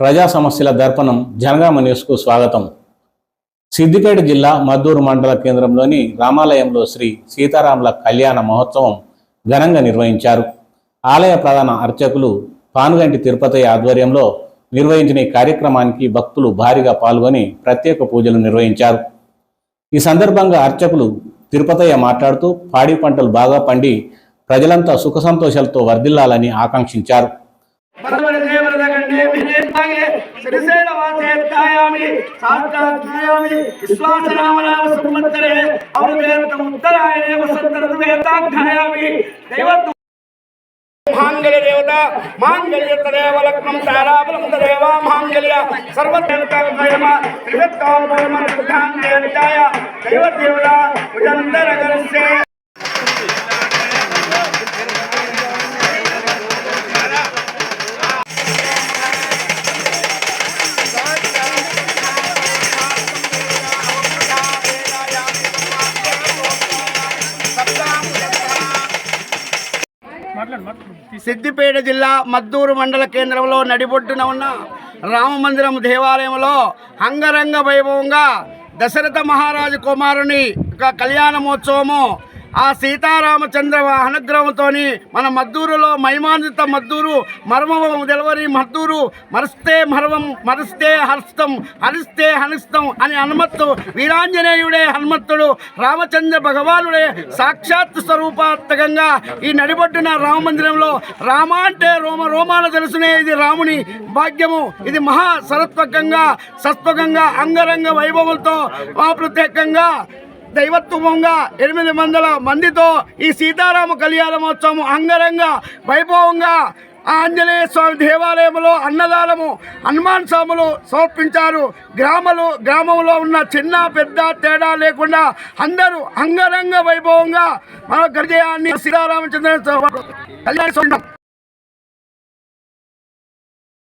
ప్రజా సమస్యల దర్పణం జనగామ న్యూస్కు స్వాగతం. సిద్దిపేట జిల్లా మద్దూరు మండల కేంద్రంలోని రామాలయంలో శ్రీ సీతారాముల కళ్యాణ మహోత్సవం ఘనంగా నిర్వహించారు. ఆలయ ప్రధాన అర్చకులు పానుగంటి తిరుపతి ఆధ్వర్యంలో నిర్వహించిన ఈ కార్యక్రమానికి భక్తులు భారీగా పాల్గొని ప్రత్యేక పూజలు నిర్వహించారు. ఈ సందర్భంగా అర్చకులు తిరుపతయ్య మాట్లాడుతూ పాడి పంటలు బాగా పండి ప్రజలంతా సుఖ సంతోషాలతో వర్ధిల్లాలని ఆకాంక్షించారు. బలవరదేవరదగండే విజేతాగే శ్రీశైలవాసేత్తాయామి సాష్టాధ్యాయామి విశ్వాసరామనామ సంవత్సరే అవృతేతం ఉత్తరాయణే వసంతరవేతాధ్యాయామి దైవత్వం మాంగళ్య దేవత మాంగళ్య తదేవ లగ్నం తారాబలం తదేవ మాంగళ్య సర్వదేవతాయ త్రివత్తాయ ప్రధాన్యాయ దైవదేవత ఉదంతరగరస్య సిద్దిపేట జిల్లా మద్దూరు మండల కేంద్రంలో నడిబొడ్డున ఉన్న రామమందిరం దేవాలయంలో అంగరంగ వైభవంగా దశరథ మహారాజు కుమారుని యొక్క కళ్యాణ మహోత్సవము ఆ సీతారామచంద్ర అనుగ్రహంతో మన మద్దూరులో మహిమాన్విత మద్దూరు మర్మం తెలవని మద్దూరు మరిస్తే మర్మం మరిస్తే హర్స్తం హరిస్తే హనిస్తం అని హనుమత్తు వీరాంజనేయుడే హనుమంతుడు రామచంద్ర భగవానుడే సాక్షాత్ స్వరూపాత్మకంగా ఈ నడిబొడ్డున రామ మందిరంలో రామ అంటే రోమ రోమాన తెలుసునే ఇది రాముని భాగ్యము. ఇది మహా సరత్వకంగా సత్వకంగా అంగరంగ వైభవంతో ప్రత్యేకంగా దైవత్వంగా ఎనిమిది వందల మందితో ఈ సీతారామ కళ్యాణ మహోత్సవం అంగరంగ వైభవంగా ఆ ఆంజనేయ స్వామి దేవాలయంలో అన్నదానము హనుమాన్ స్వాములు సమర్పించారు. గ్రామలు గ్రామంలో ఉన్న చిన్న పెద్ద తేడా లేకుండా అందరూ అంగరంగ వైభవంగా మన గర్జయాన్ని సీతారామచంద్ర కళ్యాణ